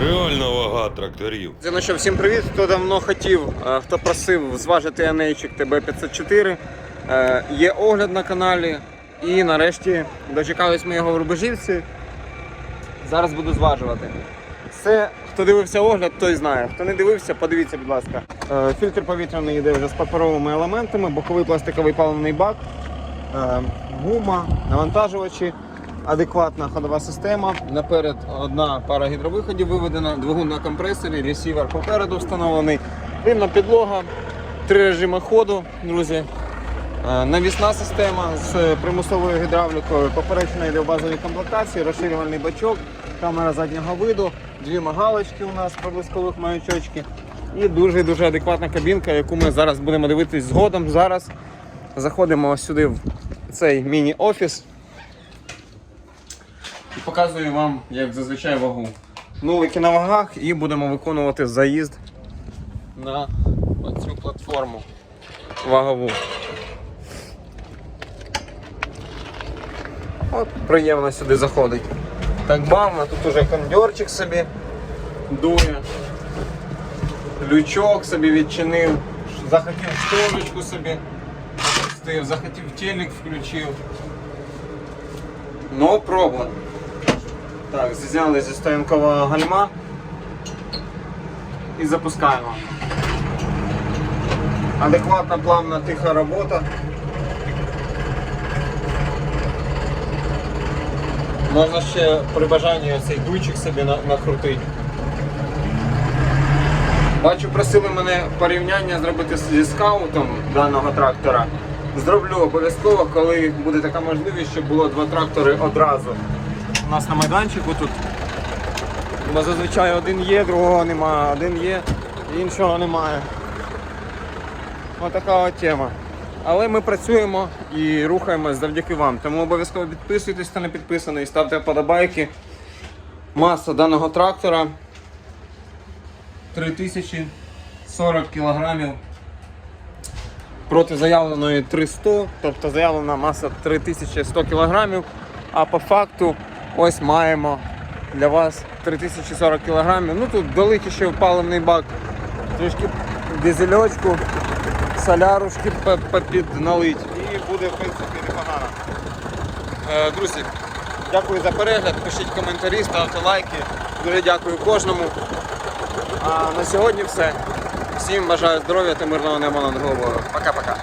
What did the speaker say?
Реальна вага тракторів. Ну що, всім привіт. Хто давно хотів, е, хто просив зважити Анейчик ТБ504. Е, Є огляд на каналі. І нарешті дочекались ми його в Рубежівці. Зараз буду зважувати. Все, хто дивився огляд, той знає. Хто не дивився, подивіться, будь ласка. Е, Фільтр повітряний йде вже з паперовими елементами, боковий пластиковий паливний бак, гума, навантажувачі, адекватна ходова система. Наперед одна пара гідровиходів виведена, двигун на компресорі, ресівер попереду встановлений, рівна підлога, три режими ходу, друзі. Е, Навісна система з примусовою гідравлікою, поперечна йде в базовій комплектації, розширювальний бачок, камера заднього виду, дві магалочки у нас проблискових маячочки і дуже-дуже адекватна кабінка, яку ми зараз будемо дивитись згодом. Зараз заходимо сюди в цей міні-офіс і показую вам, як зазвичай вагу. Нулики на вагах і будемо виконувати заїзд на оцю платформу вагову. От приємно сюди заходить. Так бавно, тут уже кондьорчик собі дує. Лючок собі відчинив, захотів шторочку собі опустив, захотів телек включив. Ну, пробуємо. Так, зняли зі стоянкового гальма і запускаємо. Адекватна, плавна, тиха робота. Можна ще при бажанні цей дуйчик собі накрутити. Бачу, просили мене порівняння зробити зі скаутом даного трактора. Зроблю обов'язково, коли буде така можливість, щоб було два трактори одразу. У нас на майданчику тут бо зазвичай один є, другого немає, один є, іншого немає. Ось така от тема. Але ми працюємо і рухаємось завдяки вам. Тому обов'язково підписуйтесь, хто не підписаний, ставте вподобайки. Маса даного трактора 3040 кілограмів проти заявленої 300, тобто заявлена маса 3100 кілограмів. А по факту ось маємо для вас 3040 кілограмів. Ну тут долити ще паливний бак, трішки дизельочку, солярушки попідналить і буде в принципі непогано. Е, Друзі, дякую за перегляд, пишіть коментарі, ставте лайки. Дуже дякую кожному. А на сьогодні все. Всім бажаю здоров'я та мирного неба над головою. Пока-пока.